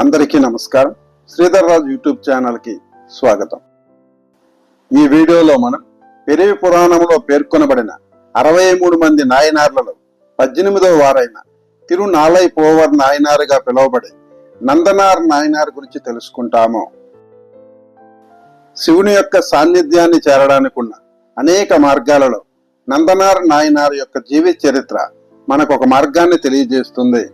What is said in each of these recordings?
అందరికీ నమస్కారం. శ్రీధర్ రాజు యూట్యూబ్ ఛానల్కి స్వాగతం. ఈ వీడియోలో మనం పెరివి పురాణంలో పేర్కొనబడిన అరవై మూడు మంది నాయనార్లలో పద్దెనిమిదవ వారైన తిరునాలై పోవర్ నాయనారుగా పిలువబడే నందనార్ నాయనార్ గురించి తెలుసుకుంటాము. శివుని యొక్క సాన్నిధ్యాన్ని చేరడానికి ఉన్న అనేక మార్గాలలో నందనార్ నాయనార్ యొక్క జీవిత చరిత్ర మనకు ఒక మార్గాన్ని తెలియజేస్తుంది.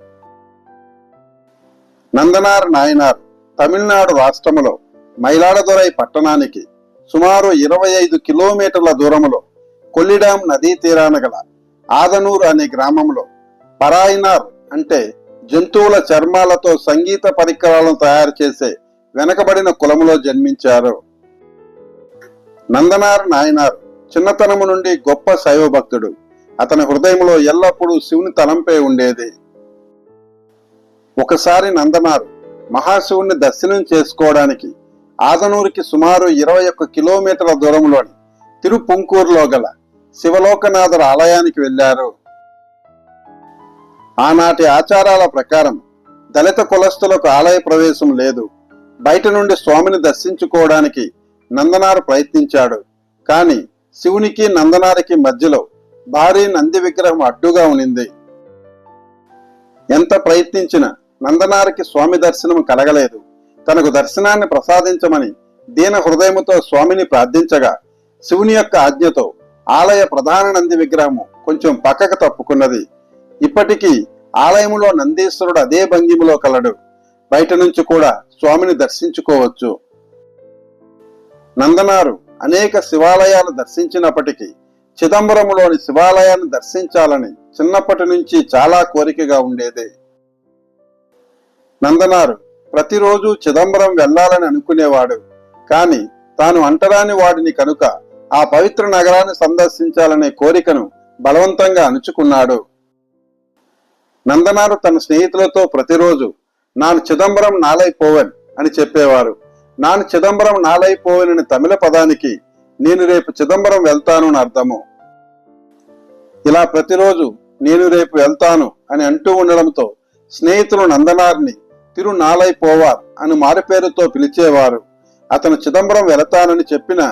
నందనార్ నాయనార్ తమిళనాడు రాష్ట్రములో మైలాడదురై పట్టణానికి సుమారు ఇరవై ఐదు కిలోమీటర్ల దూరములో కొల్లిడాం నదీ తీరాన గల ఆదనూర్ అనే గ్రామంలో పరాయినార్ అంటే జంతువుల చర్మాలతో సంగీత పరికరాలను తయారు చేసే వెనకబడిన కులములో జన్మించారు. నందనార్ నాయనార్ చిన్నతనము నుండి గొప్ప శైవ భక్తుడు అతని హృదయంలో ఎల్లప్పుడూ శివుని తలంపే ఉండేది. ఒకసారి నందనారు మహాశివుణ్ణి దర్శనం చేసుకోవడానికి ఆదనూరికి సుమారు ఇరవై ఒక్క కిలోమీటర్ల దూరంలోని తిరుపుంకూరులో గల శివలోకనాథుల ఆలయానికి వెళ్ళారు ఆనాటి ఆచారాల ప్రకారం దళిత కులస్తులకు ఆలయ ప్రవేశం లేదు. బయట నుండి స్వామిని దర్శించుకోవడానికి నందనారు ప్రయత్నించాడు. కాని శివునికి నందనారికి మధ్యలో భారీ నంది విగ్రహం అడ్డుగా ఉనింది ఎంత ప్రయత్నించినా నందనారికి స్వామి దర్శనం కలగలేదు. తనకు దర్శనాన్ని ప్రసాదించమని దీన హృదయముతో స్వామిని ప్రార్థించగా శివుని యొక్క ఆజ్ఞతో ఆలయ ప్రధాన నంది విగ్రహము కొంచెం పక్కకు తప్పుకున్నది. ఇప్పటికీ ఆలయములో నందీశ్వరుడు అదే భంగిములో కలడు. బయట నుంచి కూడా స్వామిని దర్శించుకోవచ్చు. నందనారు అనేక శివాలయాలు దర్శించినప్పటికీ చిదంబరములోని శివాలయాన్ని దర్శించాలని చిన్నప్పటి నుంచి చాలా కోరికగా ఉండేదే. నందనారు ప్రతిరోజు చిదంబరం వెళ్ళాలని అనుకునేవాడు. కాని తాను అంటరాని వాడిని కనుక ఆ పవిత్ర నగరాన్ని సందర్శించాలనే కోరికను బలవంతంగా అణుచుకున్నాడు. నందనారు తన స్నేహితులతో ప్రతిరోజు నాను చిదంబరం నాలైపోవన్ అని చెప్పేవారు. నాను చిదంబరం నాలైపోవన్ అనే తమిళ పదానికి నేను రేపు చిదంబరం వెళ్తాను అని అర్థము. ఇలా ప్రతిరోజు నేను రేపు వెళ్తాను అని అంటూ ఉండడంతో స్నేహితులు నందనారిని తిరునాలై పోవార్ అని మారుపేరుతో పిలిచేవారు. అతను చిదంబరం వెళతానని చెప్పిన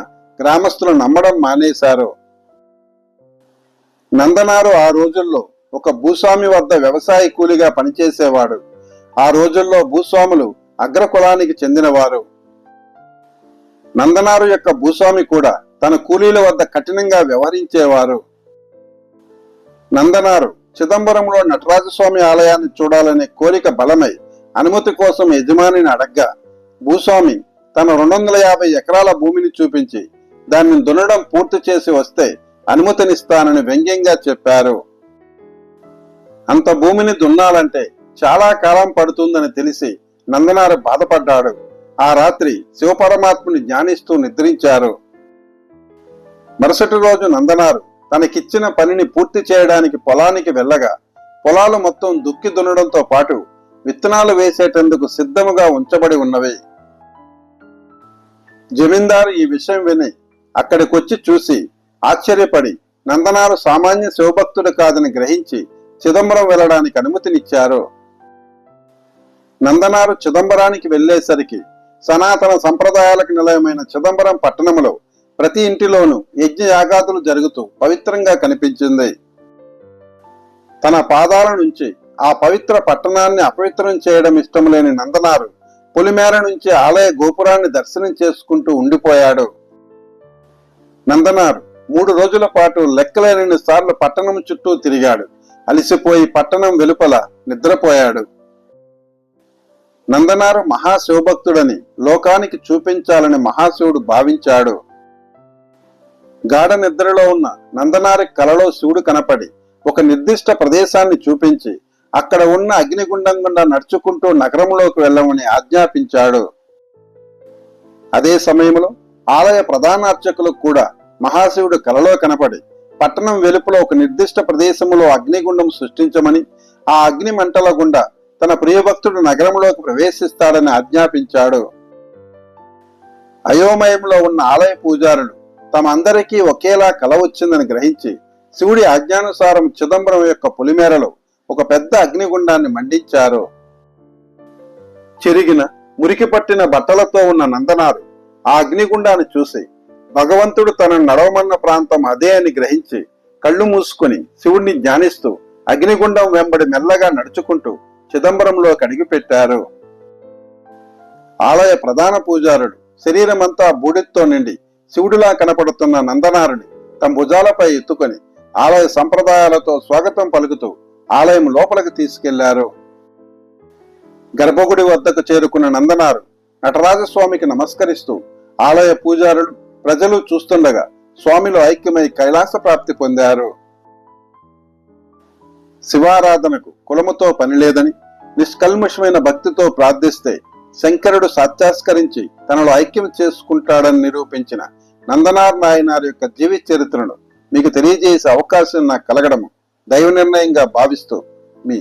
గ్రామస్తులు నమ్మడం మానేశారు. నందనారు ఆ రోజుల్లో ఒక భూస్వామి వద్ద వ్యవసాయ కూలిగా పనిచేసేవాడు. ఆ రోజుల్లో భూస్వాములు అగ్రకులానికి చెందినవారు. నందనారు యొక్క భూస్వామి కూడా తన కూలీల వద్ద కఠినంగా వ్యవహరించేవారు. నందనారు చిదంబరంలో నటరాజస్వామి ఆలయాన్ని చూడాలనే కోరిక బలమై అనుమతి కోసం యజమానిని అడగ్గా భూస్వామి తన రెండు వందల యాభై ఎకరాల భూమిని చూపించి దాన్ని దున్నడం పూర్తి చేసి వస్తే అనుమతినిస్తానని వ్యంగ్యంగా చెప్పారు. అంత భూమిని దున్నాలంటే చాలా కాలం పడుతుందని తెలిసి నందనారు బాధపడ్డాడు. ఆ రాత్రి శివపరమాత్ముని ధ్యానిస్తూ నిద్రించారు. మరుసటి రోజు నందనారు తనకిచ్చిన పనిని పూర్తి చేయడానికి పొలానికి వెళ్ళగా పొలాలు మొత్తం దుక్కి దున్నడంతో పాటు విత్తనాలు వేసేటందుకు సిద్ధముగా ఉంచబడి ఉన్నవి. జమీందారు ఈ విషయం విని అక్కడికొచ్చి చూసి ఆశ్చర్యపడి నందనారు సామాన్య శివభక్తుడు కాదని గ్రహించి చిదంబరం వెళ్ళడానికి అనుమతినిచ్చారు. నందనారు చిదంబరానికి వెళ్ళేసరికి సనాతన సంప్రదాయాలకు నిలయమైన చిదంబరం పట్టణంలో ప్రతి ఇంటిలోనూ యజ్ఞయాగాదులు జరుగుతూ పవిత్రంగా కనిపించింది. తన పాదాల నుంచి ఆ పవిత్ర పట్టణాన్ని అపవిత్రం చేయడం ఇష్టం లేని నందనారు పులిమేర నుంచి ఆలయ గోపురాన్ని దర్శనం చేసుకుంటూ ఉండిపోయాడు. నందనారు మూడు రోజుల పాటు లెక్కలేనన్ని సార్లు పట్టణం చుట్టూ తిరిగాడు. అలిసిపోయి పట్టణం వెలుపల నిద్రపోయాడు. నందనారు మహాశివభక్తుడని లోకానికి చూపించాలని మహాశివుడు భావించాడు. గాఢ నిద్రలో ఉన్న నందనారి కలలో శివుడు కనపడి ఒక నిర్దిష్ట ప్రదేశాన్ని చూపించి అక్కడ ఉన్న అగ్నిగుండం గుండా నడుచుకుంటూ నగరంలోకి వెళ్ళమని ఆజ్ఞాపించాడు. అదే సమయంలో ఆలయ ప్రధాన అర్చకులు కూడా మహాశివుడు కలలో కనపడి పట్టణం వెలుపల ఒక నిర్దిష్ట ప్రదేశంలో అగ్నిగుండం సృష్టించమని ఆ అగ్ని మంటల గుండా తన ప్రియభక్తుడు నగరంలోకి ప్రవేశిస్తాడని ఆజ్ఞాపించాడు. అయోమయంలో ఉన్న ఆలయ పూజారులు తమ అందరికీ ఒకేలా కల వచ్చిందని గ్రహించి శివుడి ఆజ్ఞానుసారం చిదంబరం యొక్క పులిమేరలో ఒక పెద్ద అగ్నిగుండాన్ని మండించారు. చెరిగిన మురికి పట్టిన బట్టలతో ఉన్న నందనారు ఆ అగ్నిగుండాన్ని చూసి భగవంతుడు తనను నడవమన్న ప్రాంతం అదే అని గ్రహించి కళ్ళు మూసుకుని శివుణ్ణి ధ్యానిస్తూ అగ్నిగుండం వెంబడి మెల్లగా నడుచుకుంటూ చిదంబరంలో అడిగిపెట్టారు. ఆలయ ప్రధాన పూజారుడు శరీరమంతా బూడితో నిండి శివుడిలా కనపడుతున్న నందనారుని తమ భుజాలపై ఎత్తుకొని ఆలయ సంప్రదాయాలతో స్వాగతం పలుకుతూ ఆలయం లోపలికి తీసుకెళ్ళారు. గర్భగుడి వద్దకు చేరుకున్న నందనారు నటరాజస్వామికి నమస్కరిస్తూ ఆలయ పూజారులు ప్రజలు చూస్తుండగా స్వామిలో ఐక్యమై కైలాస ప్రాప్తి పొందారు. శివారాధనకు కులముతో పని లేదని నిష్కల్మషమైన భక్తితో ప్రార్థిస్తే శంకరుడు సాత్యాస్కరించి తనలో ఐక్యం చేసుకుంటాడని నిరూపించిన నందనార్ నాయనార్ యొక్క జీవిత చరిత్రను మీకు తెలియజేసే అవకాశం నాకు కలగడము. దైవ నిర్ణయంగా భావిస్తూ మీ